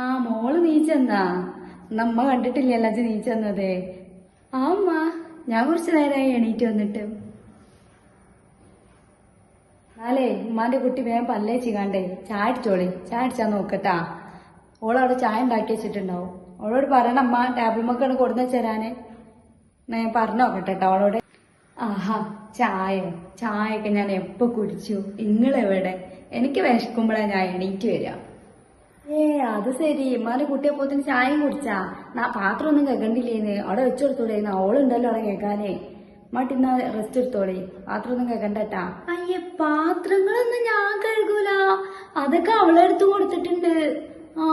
ആ മോൾ നീച്ചെന്നാ? നമ്മ കണ്ടിട്ടില്ലല്ലോ അച്ഛൻ നീച്ചെന്നത്. ആ അമ്മ ഞാൻ കുറച്ച് നേരമായി എണീറ്റ് വന്നിട്ട്. നാലേ ഉമ്മാന്റെ കുട്ടി വേഗം പല്ലേച്ചി കണ്ടേ ചായ അടിച്ചോളി. ചായ അടിച്ചാ നോക്കട്ടാ. ഓളവിടെ ചായ ഉണ്ടാക്കി വെച്ചിട്ടുണ്ടാവും. അവളോട് പറയണം അമ്മ ടേബിൾ മക്കാണ് കൊടുന്ന് വെച്ചേരാന്. ഞാൻ പറഞ്ഞു നോക്കട്ടെ കേട്ടോ അവളോട്. ആഹാ ചായ. ചായയൊക്കെ ഞാൻ എപ്പോ കുടിച്ചു? നിങ്ങളെവിടെ? എനിക്ക് വിശക്കുമ്പോഴാ ഞാൻ എണീറ്റ് വരിക ഏ അത് ശരി. ഇമ്മാന്റെ കുട്ടിയപ്പോത്തിന് ചായയും കുടിച്ചാ. നാ പാത്രം ഒന്നും കേൾക്കണ്ടില്ലേന്ന് അവിടെ വെച്ചെടുത്തോളേന്ന് ഓളുണ്ടല്ലോ അവിടെ കേൾക്കാനേ. മാട്ടിന്നാ റെസ്റ്റ് എടുത്തോളേ. പാത്രം ഒന്നും കേൾക്കണ്ടട്ടാ അയ്യേ പാത്രങ്ങളൊന്നും ഞാൻ കഴുകൂല. അതൊക്കെ അവളെടുത്ത് കൊടുത്തിട്ടുണ്ട്. ആ.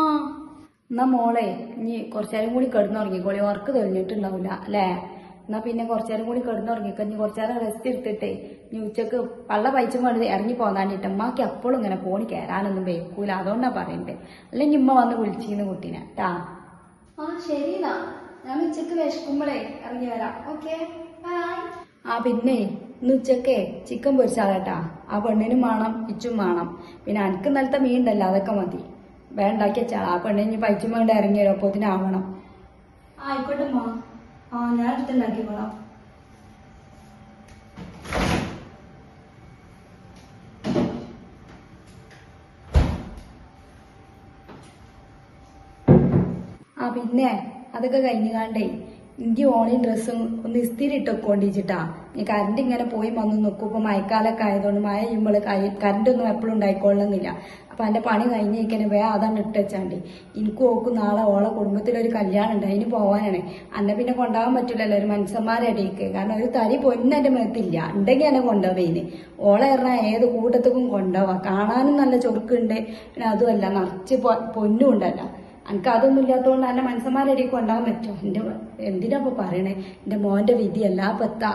എന്നാ മോളെ ഇനി കുറച്ചേരം കൂടി കിടന്നുറങ്ങിക്കോളി. ഉറക്ക് തെളിഞ്ഞിട്ടുണ്ടാവില്ല അല്ലേ? എന്നാ പിന്നെ കുറച്ചേരം കൂടി കിടന്നുറങ്ങിക്കോ. ഇനി കുറച്ചേരം റെസ്റ്റ് എടുത്തിട്ടേ ഇനി ഉച്ചയ്ക്ക് പള്ള പൈച്ചും കൊണ്ട് ഇറങ്ങി പോന്നാണ്ടിട്ട് അമ്മയ്ക്ക് എപ്പോഴും ഇങ്ങനെ ഫോണിൽ കയറാനൊന്നും വെക്കൂല അതുകൊണ്ടാ പറയണ്ടേ. അല്ലെങ്കിൽ ഇമ്മ വന്ന് വിളിച്ചിരുന്നു കുട്ടീനെ. ട്ടാ. ആ ശരി എന്നാ ഞാൻ ഉച്ചയ്ക്ക് വിശക്കുമ്പോഴേ ഇറങ്ങി വരാം. ഓക്കെ ആ പിന്നെ ഇന്ന് ഉച്ചക്കേ ചിക്കൻ പൊരിച്ചാളേട്ടാ ആ പെണ്ണിനും വേണം ഇച്ചും വേണം. പിന്നെ അനക്ക് നിലത്തെ മീൻ ഉണ്ടല്ലോ അതൊക്കെ മതി. വേണ്ടാക്കി വെച്ചാൾ ആ പെണ്ണിന് പൈച്ചും വേണ്ട ഇറങ്ങി വരും. അപ്പൊ ആവണം. ആ ആയിക്കോട്ടെ അമ്മ ആ ഞാൻ അടുത്തുണ്ടാക്കിക്കോളാം ആ പിന്നെ അതൊക്കെ കഴിഞ്ഞാണ്ടേ എനിക്ക് ഓണി ഡ്രസ്സും ഒന്ന് ഇസ്തിരി ഇട്ടൊക്കൊണ്ടിച്ചിട്ടാ ഈ കറണ്ട് ഇങ്ങനെ പോയി വന്ന് നിൽക്കും ഇപ്പൊ മഴക്കാലൊക്കെ ആയതുകൊണ്ട് മഴ ചെയ്യുമ്പോൾ കറണ്ട് ഒന്നും എപ്പോഴും ഉണ്ടായിക്കൊള്ളുന്നില്ല. അപ്പൊ എന്റെ പണി കഴിഞ്ഞിരിക്കണേ വേ അതാണ് ഇട്ടച്ചാണ്ടി എനിക്ക് ഓക്കും നാളെ ഓളെ കുടുംബത്തിലൊരു കല്യാണം ഉണ്ട്. അതിന് പോവാനാണ്. അന്നെ പിന്നെ കൊണ്ടുപോകാൻ പറ്റില്ലല്ലോ. ഒരു മനുഷ്യന്മാരെ ഇടയ്ക്ക് കാരണം ഒരു തരി പൊന്നും എന്റെ മേത്തില്ല. ഉണ്ടെങ്കിൽ എന്നെ കൊണ്ടുപോവേന്. ഓളെ പറഞ്ഞാൽ ഏത് കൂട്ടത്തേക്കും കൊണ്ടുപോവാ. കാണാനും നല്ല ചൊറുക്കുണ്ട്. പിന്നെ അതുമല്ല നിറച്ച് പൊന്നും ഉണ്ടല്ലോ. എനിക്ക് അതൊന്നും ഇല്ലാത്തതുകൊണ്ട് എന്നെ മനുഷ്യന്മാരുടെ കൊണ്ടാകാൻ പറ്റുമോ എന്റെ എന്തിനാ ഇപ്പൊ പറയണേ? എന്റെ മോന്റെ വിധിയല്ല പത്താ.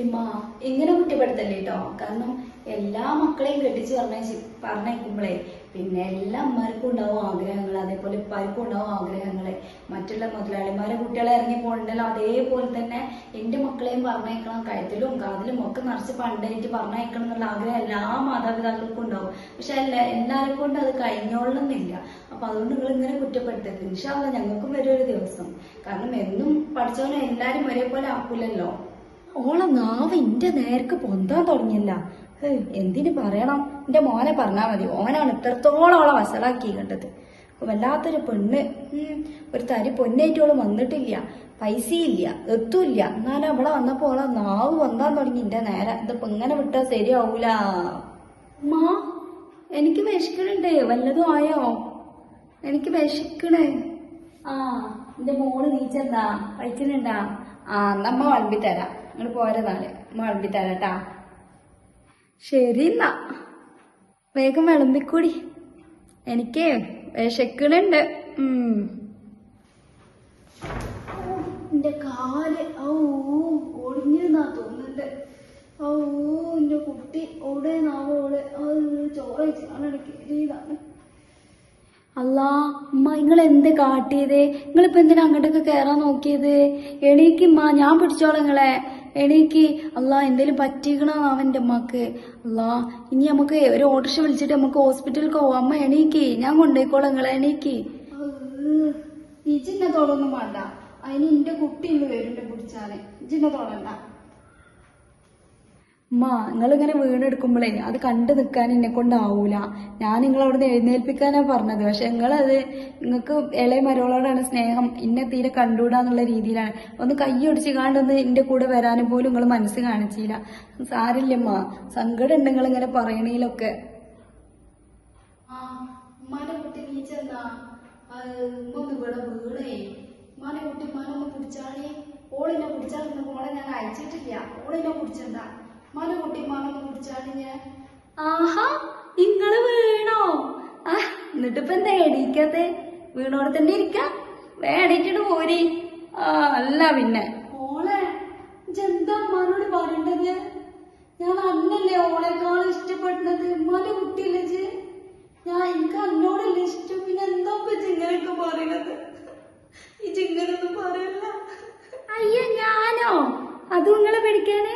ഇമ്മ ഇങ്ങനെ കുറ്റപ്പെടുത്തല്ലേ കേട്ടോ കാരണം എല്ലാ മക്കളെയും കെട്ടിച്ച് പറഞ്ഞ പറഞ്ഞേക്കുമ്പോഴേ പിന്നെ എല്ലാ അമ്മമാർക്കും ഉണ്ടാവും ആഗ്രഹങ്ങൾ അതേപോലെ ഇപ്പാർക്കും ഉണ്ടാവും ആഗ്രഹങ്ങൾ മറ്റുള്ള മുതലാളിമാരെ കുട്ടികളെ ഇറങ്ങി പോകണ്ടല്ലോ അതേപോലെ തന്നെ എന്റെ മക്കളെയും പറഞ്ഞേക്കണം കഴുത്തിലും കാതിലും ഒക്കെ നിറച്ച് പണ്ടായിട്ട് പറഞ്ഞേക്കണം എന്നുള്ള ആഗ്രഹം എല്ലാ മാതാപിതാക്കൾക്കും ഉണ്ടാവും. പക്ഷെ എല്ലാ എല്ലാവർക്കും കൊണ്ട് അത് കഴിഞ്ഞോളണമെന്നില്ല. അപ്പൊ അതുകൊണ്ട് നിങ്ങൾ ഇങ്ങനെ കുറ്റപ്പെടുത്തരുത്. ഇൻഷാല്ല ഞങ്ങൾക്കും വരും ഒരു ദിവസം. കാരണം എന്നും പഠിച്ചവനെ എല്ലാവരും ഒരേപോലെ ആക്കൂലല്ലോ. ഓളെ നാവ് ഇന്റെ നേർക്ക് പൊന്താൻ തുടങ്ങിയല്ല. എന്തിനു എന്തിന് പറയണം? എന്റെ മോനെ പറഞ്ഞാ മതി. ഓനാണ് ഇത്രത്തോളം ഓളെ വസലാക്കി കണ്ടത്. വല്ലാത്തൊരു പെണ്ണ്. ഒരു തരി പൊന്നേറ്റോളം വന്നിട്ടില്ല. പൈസയില്ല എത്തൂല്ല. എന്നാലും അവളെ വന്നപ്പോ ഓളെ നാവ് വന്നാൻ തുടങ്ങി എന്റെ നേരെ. ഇതിപ്പോ ഇങ്ങനെ വിട്ടാ ശരിയാവൂല. മാ എനിക്ക് വിശക്കണുണ്ട്. വല്ലതും ആയോ? എനിക്ക് വിശക്കണേ. ആ എന്റെ മോൾ നീച്ചെന്താ? കഴിച്ചിട്ടുണ്ടാ ആ നമ്മ വളമ്പി തരാം നിങ്ങൾ പോരെ നാളെ വളമ്പി തരാം കേട്ടാ ശരി എന്നാ. വേഗം വിളമ്പിക്കൂടി. എനിക്ക് വിശക്കണുണ്ട്. എന്റെ കാൽ. ഔ ഒടിഞ്ഞിരുന്നാ തോന്നുന്നുണ്ട്. ഔ എന്റെ കുട്ടി ഓടെ നാവോടെ ചോറ് വെച്ചാണ് കയറിയതാണ് അല്ലാ അമ്മ നിങ്ങൾ എന്ത് കാട്ടിയത്? നിങ്ങളിപ്പോ എന്തിനാ അങ്ങോട്ടൊക്കെ കയറാൻ നോക്കിയത്? എണീക്ക് മാ ഞാൻ പിടിച്ചോളാം നിങ്ങളെ. എണീക്ക്. അല്ലാ എന്തേലും പറ്റിക്കണോ അവന്റെ അമ്മയ്ക്ക് അല്ലാ ഇനി നമുക്ക് ഒരു ഓട്ടോറിക്ഷ വിളിച്ചിട്ട് നമുക്ക് ഹോസ്പിറ്റലിൽ പോവാം. അമ്മ എണീക്ക്. ഞാൻ കൊണ്ടുപോയിക്കോളാം നിങ്ങളെ. എണീക്ക്. ഇജിന്നെ വേണ്ട. അതിന് എന്റെ കുട്ടി ഇന്ന് വരുന്നുണ്ട് പിടിച്ചാൽ ഇജിന്നെ ഉമ്മ നിങ്ങളിങ്ങനെ വീണെടുക്കുമ്പോഴേ അത് കണ്ടു നിൽക്കാൻ എന്നെ കൊണ്ടാവൂല. ഞാൻ നിങ്ങളവിടുന്ന് എഴുന്നേൽപ്പിക്കാനാ പറഞ്ഞത്. പക്ഷെ നിങ്ങളത് നിങ്ങൾക്ക് ഇളയ മരോളോടാണ് സ്നേഹം. ഇന്നെ തീരെ കണ്ടുകൂടാന്നുള്ള രീതിയിലാണ്. ഒന്ന് കൈയൊടിച്ച് കാണ്ടൊന്ന് എന്റെ കൂടെ വരാനും പോലും നിങ്ങൾ മനസ്സ് കാണിച്ചില്ല. സാരില്ലമ്മ സങ്കടം ഉണ്ട് നിങ്ങളിങ്ങനെ പറയണേലൊക്കെ. ഉമ്മാന്റെ കുട്ടി നീച്ചെന്താ? ഉമ്മൊന്ന് ഇവിടെ വീണേ. ഉമ്മാന്റെ കുട്ടി ഉമ്മാനൊന്ന് പിടിച്ചാളേ. ഓളിനെ പിടിച്ചാൽ ഓളെ ഞാൻ അയച്ചിട്ടില്ല. ഓളിനെ പിടിച്ചെന്താ ഉമ്മാന്റെ കുട്ടി ഉമ്മാനൊന്ന് ഞാൻ. ആഹാ നിങ്ങൾ വീണോ? ആ എന്നിട്ടിപ്പോ എന്താ എണീക്കാത്തെ? വീണോടെ തന്നെ ഇരിക്ക? വേണിട്ടിട്ട് പോരി. ആ അല്ല പിന്നെ. ഓളെ ഇജ്ജെന്താ ഉമ്മാനോട് പറയേണ്ടത്? ഞാൻ അന്നല്ലേ ഓളെക്കാൾ ഇഷ്ടപ്പെടുന്നത്. ഉമ്മാന്റെ കുട്ടിയല്ലേ ഞാൻ എനിക്ക് അന്നോടല്ലേ ഇഷ്ടം. പിന്നെ എന്താ ഇപ്പൊ ചിങ്ങനൊക്കെ പറയണത്? ഈ ചിങ്ങനൊന്നും പറയല്ല അയ്യ ഞാനോ? അത് നിങ്ങളെ പിടിക്കാന്?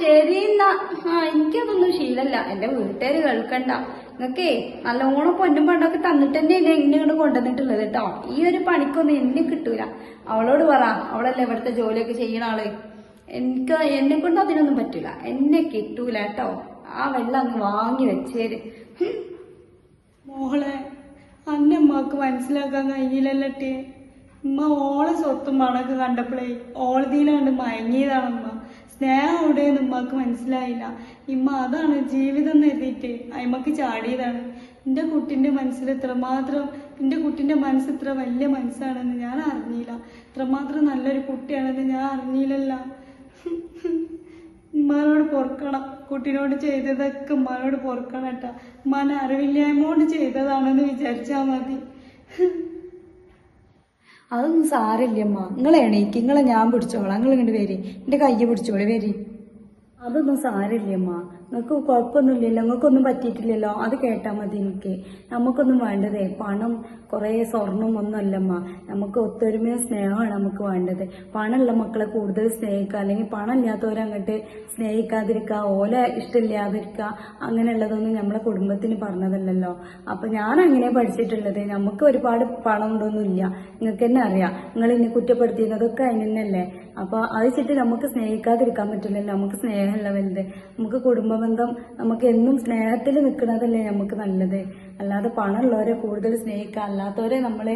ശരി എന്നാ ആ എനിക്കതൊന്നും ശീലല്ല. എന്റെ വീട്ടുകാര് കേൾക്കണ്ട. നിങ്ങക്കേ നല്ലോണം പൊന്നും പണ്ടൊക്കെ തന്നിട്ട് തന്നെയല്ലേ എന്നെ ഇങ്ങോട്ട് കൊണ്ടുവന്നിട്ടുള്ളത് കേട്ടോ ഈ ഒരു പണിക്കൊന്നും എന്നെ കിട്ടൂല. അവളോട് പറ അവളല്ലേ ഇവിടുത്തെ ജോലിയൊക്കെ ചെയ്യണ ആൾ. എനിക്ക് എന്നെ കൊണ്ട് അതിനൊന്നും പറ്റൂല. എന്നെ കിട്ടൂല കേട്ടോ ആ വെള്ളം അങ്ങ് വാങ്ങി വെച്ചേര്. മോളെ അന്റെ അമ്മയ്ക്ക് മനസ്സിലാക്കാൻ കഴിഞ്ഞില്ലല്ലേ ഉമ്മ ഓളെ സ്വത്തും മണൊക്കെ കണ്ടപ്പോഴേ ഓളതിയിലാണ്ട് മയങ്ങിയതാണമ്മ സ്നേഹം എവിടെയെന്ന് ഉമ്മക്ക് മനസ്സിലായില്ല. ഇമ്മ അതാണ് ജീവിതം എഴുതിയിട്ട് അമ്മയ്ക്ക് ചാടിയതാണ്. എന്റെ കുട്ടിന്റെ മനസ്സിൽ ഇത്രമാത്രം എന്റെ കുട്ടിന്റെ മനസ്സ് ഇത്ര വലിയ മനസ്സാണെന്ന് ഞാൻ അറിഞ്ഞില്ല. ഇത്രമാത്രം നല്ലൊരു കുട്ടിയാണെന്ന് ഞാൻ അറിഞ്ഞില്ലല്ല. ഉമ്മാനോട് പൊറുക്കണം. കുട്ടീനോട് ചെയ്തതൊക്കെ ഉമ്മാനോട് പൊറുക്കണം കേട്ടാ. ഉമ്മാനെ കൊണ്ട് ചെയ്തതാണെന്ന് വിചാരിച്ചാ മതി. അതൊന്നും സാരല്ലമ്മ നിങ്ങൾ എണീക്ക്. നിങ്ങളെ ഞാൻ പിടിച്ചോളാം. നിങ്ങൾ ഇങ്ങോട്ട് വരി. എന്റെ കയ്യെ പിടിച്ചോളി വരി. അതൊന്നും സാരല്ലമ്മ നിങ്ങൾക്ക് കുഴപ്പമൊന്നുമില്ലല്ലോ നിങ്ങൾക്കൊന്നും പറ്റിയിട്ടില്ലല്ലോ അത് കേട്ടാൽ മതി എനിക്ക്. നമുക്കൊന്നും വേണ്ടതേ പണം കുറേ സ്വർണം ഒന്നുമല്ലമ്മ. നമുക്ക് ഒത്തൊരുമയും സ്നേഹമാണ് നമുക്ക് വേണ്ടത്. പണമുള്ള മക്കളെ കൂടുതൽ സ്നേഹിക്കുക അല്ലെങ്കിൽ പണം ഇല്ലാത്തവരെ അങ്ങോട്ട് സ്നേഹിക്കാതിരിക്കുക ഓല ഇഷ്ടമില്ലാതിരിക്കുക അങ്ങനെയുള്ളതൊന്നും നമ്മളെ കുടുംബത്തിന് പറഞ്ഞതല്ലല്ലോ. അപ്പൊ ഞാൻ അങ്ങനെ പഠിച്ചിട്ടുള്ളത്. നമുക്ക് ഒരുപാട് പണം ഉണ്ടൊന്നുമില്ല നിങ്ങൾക്ക് തന്നെ അറിയാം. നിങ്ങൾ ഇന്നെ കുറ്റപ്പെടുത്തിയതൊക്കെ അതിന് തന്നെയല്ലേ. അപ്പൊ അത് വെച്ചിട്ട് നമുക്ക് സ്നേഹിക്കാതിരിക്കാൻ പറ്റില്ലല്ലോ. നമുക്ക് സ്നേഹമുള്ള വലുത്. നമുക്ക് കുടുംബ ബന്ധം നമുക്ക് എന്നും സ്നേഹത്തിൽ നിൽക്കുന്നതല്ലേ നമുക്ക് നല്ലത്? അല്ലാതെ പണമുള്ളവരെ കൂടുതൽ സ്നേഹിക്കുക അല്ലാത്തവരെ നമ്മളെ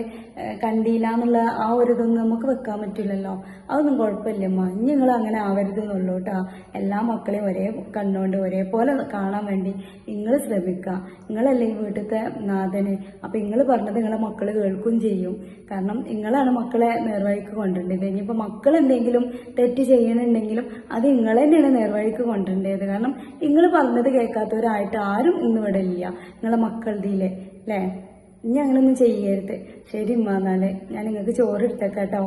കണ്ടില്ല എന്നുള്ള ആ ഒരു ഇതൊന്നും നമുക്ക് വെക്കാൻ പറ്റില്ലല്ലോ. അതൊന്നും കുഴപ്പമില്ല ഇനി നിങ്ങൾ അങ്ങനെ ആവരുത് എന്നുള്ളൂ കേട്ടോ. എല്ലാ മക്കളെയും ഒരേ കണ്ണുകൊണ്ട് ഒരേപോലെ കാണാൻ വേണ്ടി നിങ്ങൾ ശ്രമിക്കുക. നിങ്ങളല്ലേ ഈ വീട്ടിലത്തെ നാഥന്. അപ്പൊ നിങ്ങൾ പറഞ്ഞത് നിങ്ങളെ മക്കൾ കേൾക്കുകയും ചെയ്യും. കാരണം നിങ്ങളാണ് മക്കളെ നേർവഴിക്ക് കൊണ്ടുവരേണ്ടത്. ഇനിയിപ്പോൾ മക്കൾ എന്തെങ്കിലും തെറ്റ് ചെയ്യണമെന്നുണ്ടെങ്കിലും അത് നിങ്ങൾ തന്നെയാണ് നേർവഴിക്ക് കൊണ്ടുവരേണ്ടത്. കാരണം നിങ്ങൾ പറഞ്ഞത് കേൾക്കാത്തവരായിട്ട് ആരും ഇന്നിവിടെ ഇല്ല. നിങ്ങളെ മക്കളുടെ അല്ലേ ഇനി അങ്ങനൊന്നും ചെയ്യരുത്. ശരി ഉമ്മ ഞാൻ നിങ്ങൾക്ക് ചോറ് എടുത്തേക്കാട്ടോ.